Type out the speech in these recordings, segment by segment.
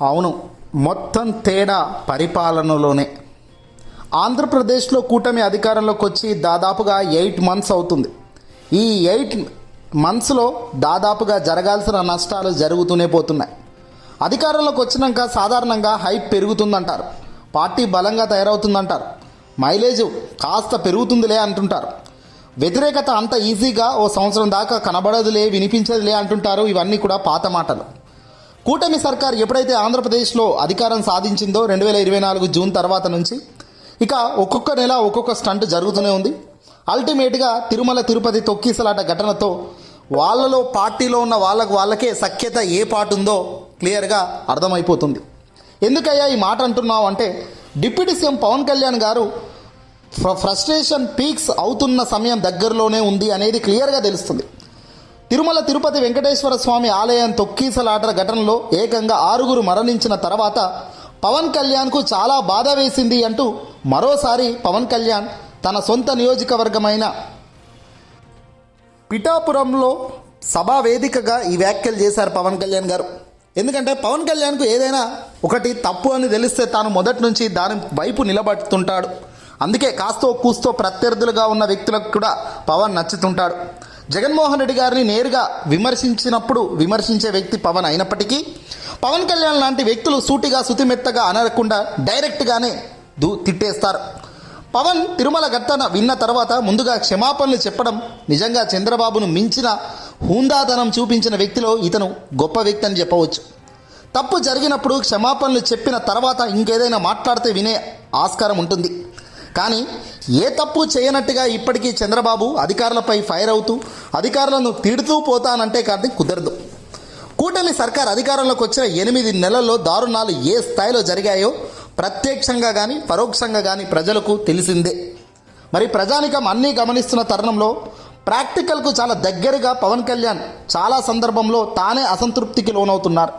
అవును. మొత్తం తేడా పరిపాలనలోనే. ఆంధ్రప్రదేశ్లో కూటమి అధికారంలోకి వచ్చి దాదాపుగా ఎయిట్ మంత్స్ అవుతుంది. ఈ ఎయిట్ మంత్స్లో దాదాపుగా జరగాల్సిన నష్టాలు జరుగుతూనే పోతున్నాయి. అధికారంలోకి వచ్చినాక సాధారణంగా హైప్ పెరుగుతుందంటారు. పార్టీ బలంగా తయారవుతుందంటారు. మైలేజ్ కాస్త పెరుగుతుందిలే అంటుంటారు. వ్యతిరేకత అంత ఈజీగా ఓ సంవత్సరం దాకా కనబడదులే వినిపించదులే అంటుంటారు. ఇవన్నీ కూడా పాత మాటలు. కూటమి సర్కార్ ఎప్పుడైతే ఆంధ్రప్రదేశ్లో అధికారం సాధించిందో రెండు వేల ఇరవై నాలుగు జూన్ తర్వాత నుంచి ఇక ఒక్కొక్క నెల ఒక్కొక్క స్టంట్ జరుగుతూనే ఉంది. అల్టిమేట్గా తిరుమల తిరుపతి తొక్కిసలాట ఘటనతో వాళ్ళలో పార్టీలో ఉన్న వాళ్ళకు వాళ్ళకే సఖ్యత ఏ పాటు ఉందో క్లియర్గా అర్థమైపోతుంది. ఎందుకయ్యా ఈ మాట అంటున్నావు అంటే డిప్యూటీ సీఎం పవన్ కళ్యాణ్ గారు ఫ్ర- ఫ్రస్ట్రేషన్ పీక్స్ అవుతున్న సమయం దగ్గరలోనే ఉంది అనేది క్లియర్గా తెలుస్తుంది. తిరుమల తిరుపతి వెంకటేశ్వర స్వామి ఆలయం తొక్కీసలాటల ఘటనలో ఏకంగా ఆరుగురు మరణించిన తర్వాత పవన్ కళ్యాణ్కు చాలా బాధ వేసింది అంటూ మరోసారి పవన్ కళ్యాణ్ తన సొంత నియోజకవర్గమైన పిఠాపురంలో సభా వేదికగా ఈ వ్యాఖ్యలు చేశారు పవన్ కళ్యాణ్ గారు. ఎందుకంటే పవన్ కళ్యాణ్కు ఏదైనా ఒకటి తప్పు అని తెలిస్తే తాను మొదటి నుంచి దాని వైపు నిలబడుతుంటాడు. అందుకే కాస్తో కూస్తో ప్రత్యర్థులుగా ఉన్న వ్యక్తులకు కూడా పవన్ నచ్చుతుంటాడు. జగన్మోహన్ రెడ్డి గారిని నేరుగా విమర్శించినప్పుడు విమర్శించే వ్యక్తి పవన్ అయినప్పటికీ పవన్ కళ్యాణ్ లాంటి వ్యక్తులు సూటిగా సుతిమెత్తగా అనకుండా డైరెక్ట్గానే దూ తిట్టేస్తారు. పవన్ తిరుమల ఘటన విన్న తర్వాత ముందుగా క్షమాపణలు చెప్పడం నిజంగా చంద్రబాబును మించిన హుందాతనం చూపించిన వ్యక్తిలో ఇతను గొప్ప వ్యక్తి అని చెప్పవచ్చు. తప్పు జరిగినప్పుడు క్షమాపణలు చెప్పిన తర్వాత ఇంకేదైనా మాట్లాడితే వినే ఆస్కారం ఉంటుంది. కానీ ఏ తప్పు చేయనట్టుగా ఇప్పటికీ చంద్రబాబు అధికారులపై ఫైర్ అవుతూ అధికారులను తిడుతూ పోతానంటే కానీ కుదరదు. కూటమి సర్కార్ అధికారంలోకి వచ్చిన ఎనిమిది నెలల్లో దారుణాలు ఏ స్థాయిలో జరిగాయో ప్రత్యక్షంగా కానీ పరోక్షంగా కానీ ప్రజలకు తెలిసిందే. మరి ప్రజానికం అన్నీ గమనిస్తున్న తరుణంలో ప్రాక్టికల్కు చాలా దగ్గరగా పవన్ కళ్యాణ్ చాలా సందర్భంలో తానే అసంతృప్తికి లోనవుతున్నారు.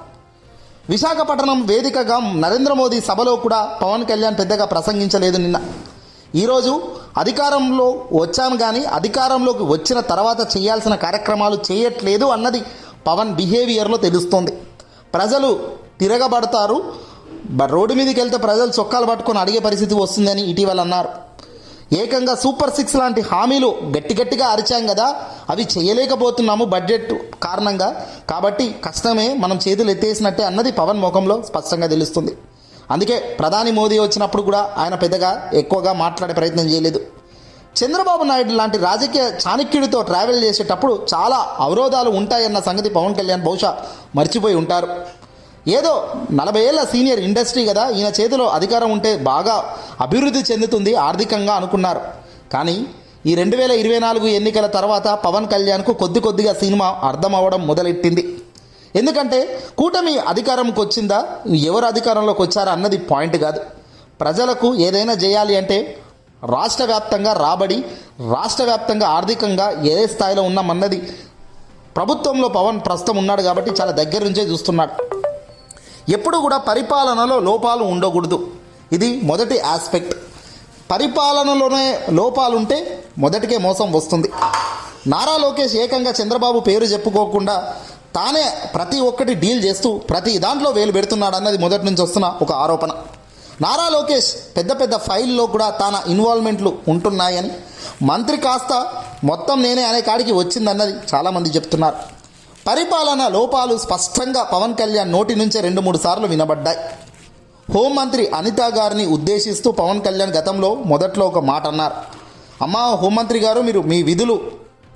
విశాఖపట్నం వేదికగా నరేంద్ర మోదీ సభలో కూడా పవన్ కళ్యాణ్ పెద్దగా ప్రసంగించలేదు నిన్న. ఈరోజు అధికారంలో వచ్చాను కానీ అధికారంలోకి వచ్చిన తర్వాత చేయాల్సిన కార్యక్రమాలు చేయట్లేదు అన్నది పవన్ బిహేవియర్లో తెలుస్తోంది. ప్రజలు తిరగబడతారు. రోడ్డు మీదకి వెళ్తే ప్రజలు చొక్కాలు పట్టుకొని అడిగే పరిస్థితి వస్తుందని ఇటీవల అన్నారు. ఏకంగా సూపర్ సిక్స్ లాంటి హామీలు గట్టి గట్టిగా అరిచాం కదా అవి చేయలేకపోతున్నాము బడ్జెట్ కారణంగా. కాబట్టి కష్టమే మనం చేతులు ఎత్తేసినట్టే అన్నది పవన్ ముఖంలో స్పష్టంగా తెలుస్తుంది. అందుకే ప్రధాని మోదీ వచ్చినప్పుడు కూడా ఆయన పెద్దగా ఎక్కువగా మాట్లాడే ప్రయత్నం చేయలేదు. చంద్రబాబు నాయుడు లాంటి రాజకీయ చాణక్యుడితో ట్రావెల్ చేసేటప్పుడు చాలా అవరోధాలు ఉంటాయన్న సంగతి పవన్ కళ్యాణ్ బహుశా మర్చిపోయి ఉంటారు. ఏదో నలభై ఏళ్ళ సీనియర్ ఇండస్ట్రీ కదా ఈయన చేతిలో అధికారం ఉంటే బాగా అభివృద్ధి చెందుతుంది ఆర్థికంగా అనుకున్నారు. కానీ ఈ రెండు వేల ఇరవై నాలుగు ఎన్నికల తర్వాత పవన్ కళ్యాణ్కు కొద్ది కొద్దిగా సినిమా అర్థం అవ్వడం మొదలెట్టింది. ఎందుకంటే కూటమి అధికారంకి వచ్చిందా? ఎవరు అధికారంలోకి వచ్చారా అన్నది పాయింట్ కాదు. ప్రజలకు ఏదైనా చేయాలి అంటే రాష్ట్ర వ్యాప్తంగా రాబడి రాష్ట్ర వ్యాప్తంగా ఆర్థికంగా ఏ స్థాయిలో ఉన్నామన్నది ప్రభుత్వంలో పవన్ ప్రస్తుతం ఉన్నాడు కాబట్టి చాలా దగ్గర నుంచే చూస్తున్నాడు. ఎప్పుడు కూడా పరిపాలనలో లోపాలు ఉండకూడదు. ఇది మొదటి ఆస్పెక్ట్. పరిపాలనలోనే లోపాలు ఉంటే మొదటికే మోసం వస్తుంది. నారా లోకేష్ ఏకంగా చంద్రబాబు పేరు చెప్పుకోకుండా తానే ప్రతి ఒక్కటి డీల్ చేస్తూ ప్రతి దాంట్లో వేలు పెడుతున్నాడు అన్నది మొదటి నుంచి వస్తున్న ఒక ఆరోపణ. నారా లోకేష్ పెద్ద పెద్ద ఫైల్లో కూడా తన ఇన్వాల్వ్మెంట్లు ఉంటున్నాయని మంత్రి కాస్త మొత్తం నేనే అనే కాడికి వచ్చిందన్నది చాలామంది చెప్తున్నారు. పరిపాలన లోపాలు స్పష్టంగా పవన్ కళ్యాణ్ నోటి నుంచే రెండు మూడు సార్లు వినబడ్డాయి. హోంమంత్రి అనిత గారిని ఉద్దేశిస్తూ పవన్ కళ్యాణ్ గతంలో మొదట్లో ఒక మాట అన్నారు అమ్మా హోంమంత్రి గారు మీరు మీ విధులు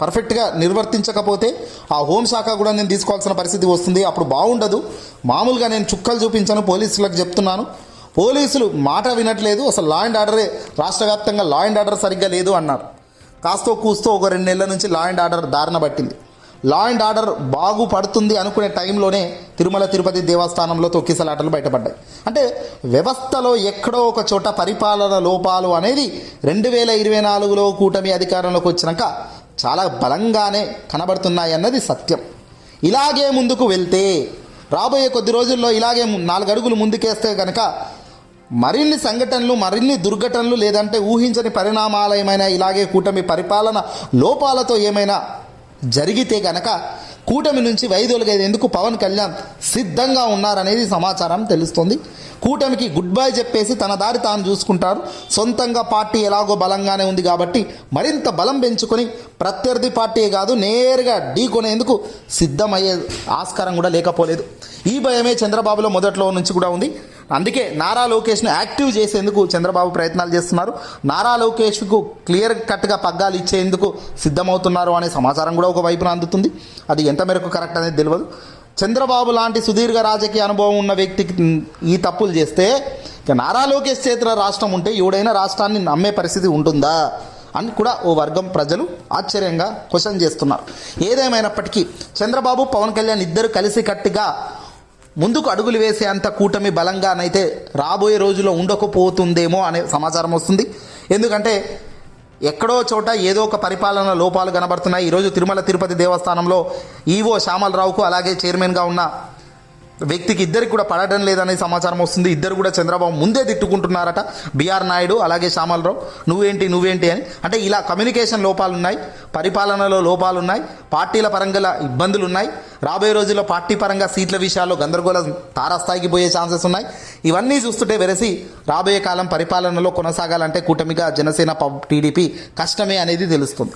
పర్ఫెక్ట్గా నిర్వర్తించకపోతే ఆ హోంశాఖ కూడా నేను తీసుకోవాల్సిన పరిస్థితి వస్తుంది. అప్పుడు బాగుండదు. మామూలుగా నేను చుక్కలు చూపించాను పోలీసులకు చెప్తున్నాను. పోలీసులు మాట వినట్లేదు. అసలు లా అండ్ ఆర్డరే రాష్ట్ర వ్యాప్తంగా లా అండ్ ఆర్డర్ సరిగ్గా లేదు అన్నారు. కాస్తో కూస్తో ఒక రెండు నెలల నుంచి లా అండ్ ఆర్డర్ దారిన పట్టింది. లా అండ్ ఆర్డర్ బాగుపడుతుంది అనుకునే టైంలోనే తిరుమల తిరుపతి దేవస్థానంలో తొక్కిసలాటలు బయటపడ్డాయి. అంటే వ్యవస్థలో ఎక్కడో ఒక చోట పరిపాలన లోపాలు అనేది రెండు వేల ఇరవై నాలుగులో కూటమి అధికారంలోకి వచ్చినాక చాలా బలంగానే కనబడుతున్నాయి అన్నది సత్యం. ఇలాగే ముందుకు వెళ్తే రాబోయే కొద్ది రోజుల్లో ఇలాగే ము- నాలుగు అడుగులు ముందుకేస్తే కనుక మరిన్ని సంఘటనలు మరిన్ని దుర్ఘటనలు లేదంటే ఊహించని పరిణామాలు ఏమైనా ఇలాగే కూటమి పరిపాలన లోపాలతో ఏమైనా జరిగితే గనక కూటమి నుంచి వైదొలిగేందుకు పవన్ కళ్యాణ్ సిద్ధంగా ఉన్నారనేది సమాచారం తెలుస్తుంది. కూటమికి గుడ్ బై చెప్పేసి తన దారి తాను చూసుకుంటారు. సొంతంగా పార్టీ ఎలాగో బలంగానే ఉంది కాబట్టి మరింత బలం పెంచుకొని ప్రత్యర్థి పార్టీ కాదు నేరుగా ఢీ కొనేందుకు సిద్ధమయ్యే ఆస్కారం కూడా లేకపోలేదు. ఈ భయమే చంద్రబాబులో మొదట్లో నుంచి కూడా ఉంది. అందుకే నారా లోకేష్ను యాక్టివ్ చేసేందుకు చంద్రబాబు ప్రయత్నాలు చేస్తున్నారు. నారా లోకేష్కు క్లియర్ కట్గా పగ్గాలు ఇచ్చేందుకు సిద్ధమవుతున్నారు అనే సమాచారం కూడా ఒక వైపున అందుతుంది. అది ఎంత మేరకు కరెక్ట్ అనేది తెలియదు చంద్రబాబు లాంటి సుదీర్ఘ రాజకీయ అనుభవం ఉన్న వ్యక్తికి ఈ తప్పులు చేస్తే ఇక నారా లోకేష్ చేతిలో రాష్ట్రం ఉంటే ఎవడైనా రాష్ట్రాన్ని నమ్మే పరిస్థితి ఉంటుందా? అని కూడా ఓ వర్గం ప్రజలు ఆశ్చర్యంగా క్వశ్చన్ చేస్తున్నారు. ఏదేమైనప్పటికీ చంద్రబాబు పవన్ కళ్యాణ్ ఇద్దరు కలిసి కట్టిగా ముందుకు అడుగులు వేసే అంత కూటమి బలంగానైతే రాబోయే రోజుల్లో ఉండకపోతుందేమో అనే సమాచారం వస్తుంది. ఎందుకంటే ఎక్కడో చోట ఏదో ఒక పరిపాలన లోపాలు కనబడుతున్నాయి. ఈరోజు తిరుమల తిరుపతి దేవస్థానంలో ఈవో శ్యామలరావుకు అలాగే చైర్మన్గా ఉన్న వ్యక్తికి ఇద్దరికి కూడా పడడం లేదనే సమాచారం వస్తుంది. ఇద్దరు కూడా చంద్రబాబు ముందే తిట్టుకుంటున్నారట. బీఆర్ నాయుడు అలాగే శ్యామలరావు. నువ్వేంటి నువ్వేంటి అని. అంటే ఇలా కమ్యూనికేషన్ లోపాలు ఉన్నాయి పరిపాలనలో లోపాలు ఉన్నాయి పార్టీల పరంగా ఇబ్బందులు ఉన్నాయి రాబోయే రోజుల్లో పార్టీ పరంగా సీట్ల విషయాల్లో గందరగోళం తారాస్థాయికి పోయే ఛాన్సెస్ ఉన్నాయి. ఇవన్నీ చూస్తుంటే వెరసి రాబోయే కాలం పరిపాలనలో కొనసాగాలంటే కూటమిగా జనసేన టీడీపీ కష్టమే అనేది తెలుస్తుంది.